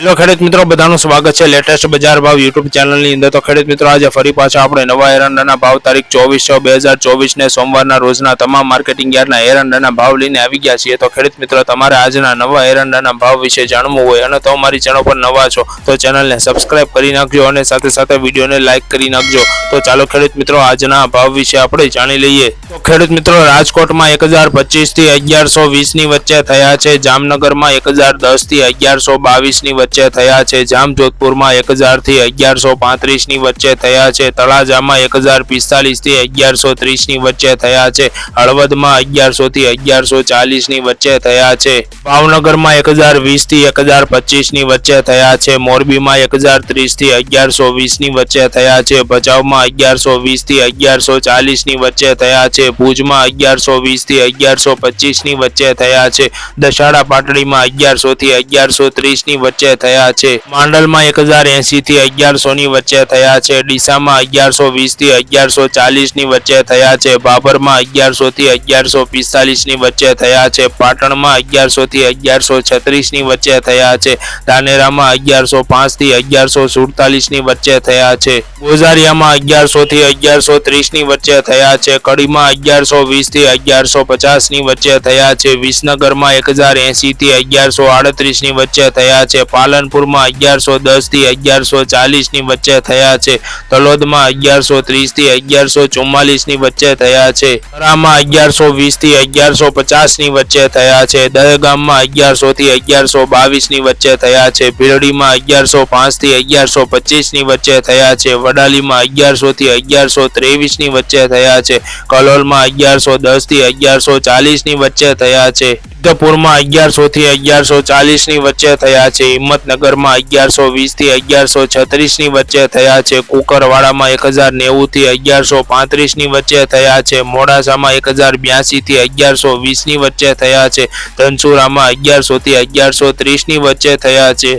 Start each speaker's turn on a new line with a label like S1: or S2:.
S1: Hello ખેડૂત મિત્રો, બધાનું સ્વાગત છે લેટેસ્ટ બજાર ભાવ યુટ્યુબ ચેનલની અંદર. તો ખેડૂત મિત્રો, આજે ફરી પાછા આપણે નવા એરંડાના ભાવ તારીખ ચોવીસ છ બે હજાર ચોવીસને સોમવારના રોજના તમામ માર્કેટિંગ યાર્ડના એરંડાના ભાવ લઈને આવી ગયા છીએ. તો ખેડૂત મિત્રો, તમારે આજના નવા એરંડાના ભાવ વિશે જાણવું હોય અને તો અમારી ચેનલ પર નવા છો, તો ચેનલને સબસ્ક્રાઇબ કરી નાખજો અને સાથે સાથે વિડીયોને લાઇક કરી નાખજો. તો ચાલો ખેડૂત મિત્રો, આજના ભાવ વિશે આપણે જાણી લઈએ. તો ખેડૂત મિત્રો, રાજકોટમાં એક હજાર પચીસથી અગિયારસો વીસની વચ્ચે થયા છે. જામનગરમાં એક હજાર દસથી અગિયારસો બાવીસની વચ્ચે થયા છે. જામજોધપુરમાં એક હજારથી અગિયારસો પાંત્રીસની વચ્ચે થયા છે. તળાજામાં એક હજાર પિસ્તાલીસથી અગિયારસો ત્રીસની વચ્ચે થયા છે. હળવદમાં અગિયારસો થી અગિયારસો ચાલીસની વચ્ચે થયા છે. ભાવનગરમાં એક હજાર વીસથી એક હજાર પચીસની વચ્ચે થયા છે. મોરબીમાં એક હજાર ત્રીસથી અગિયારસો વીસની વચ્ચે થયા છે. ભચાઉમાં અગિયારસો વીસથી અગિયારસો ચાલીસની વચ્ચે થયા છે. ભુજમાં અગિયારસો વીસથી અગિયારસો પચીસની વચ્ચે થયા છે. દશાડા પાટડીમાં અગિયારસો થી અગિયારસો ત્રીસની વચ્ચે થયા છે. માંડલમાં એક હજાર એસી થી અગિયારસો ની વચ્ચે થયા છે. ડીસામાં અગિયારસો વીસથી અગિયારસો ચાલીસની વચ્ચે થયા છે. બાબરમાં અગિયારસો થી અગિયારસો પિસ્તાલીસની વચ્ચે થયા છે. પાટણમાં અગિયારસો થી અગિયારસો છત્રીસની વચ્ચે થયા છે. ધાનેરામાં અગિયારસો પાંચથી અગિયારસો સુડતાલીસની વચ્ચે થયા છે. ગોઝારિયામાં અગિયારસો થી અગિયારસો ત્રીસની વચ્ચે થયા છે. કડીમાં અગિયારસો વીસથી અગિયારસો પચાસની વચ્ચે થયા છે. વિસનગરમાં એક હજાર એસી થી અગિયારસો આડત્રીસની વચ્ચે થયા છે. પાલનપુરમાં અગિયારસો દસથી અગિયારસો ચાલીસની વચ્ચે થયા છે. તલોદમાં અગિયારસો ત્રીસથી અગિયારસો ચુમ્માલીસની વચ્ચે થયા છે. થરામાં અગિયારસો વીસથી અગિયારસો પચાસની વચ્ચે થયા છે. દહેગામમાં અગિયારસો થી અગિયારસો બાવીસની વચ્ચે થયા છે. ભીરડીમાં અગિયારસો પાંચથી અગિયારસો પચીસની વચ્ચે થયા છે. વડાલીમાં અગિયારસો થી અગિયારસો ત્રેવીસની વચ્ચે થયા છે. કલોલમાં અગિયારસો દસથી અગિયારસો ચાલીસની વચ્ચે થયા છે. સિદ્ધપુરમાં અગિયારસો થી અગિયારસો ચાલીસની વચ્ચે થયા છે. હિંમતનગરમાં અગિયારસો વીસથી અગિયારસો છત્રીસની વચ્ચે થયા છે. કુકરવાડામાં એક હજાર નેવું થી અગિયારસો પાંત્રીસની વચ્ચે થયા છે. મોડાસામાં એક હજાર બ્યાસી થી અગિયારસો વીસની વચ્ચે થયા છે. ધનસુરામાં અગિયારસો થી અગિયારસો ત્રીસની વચ્ચે થયા છે.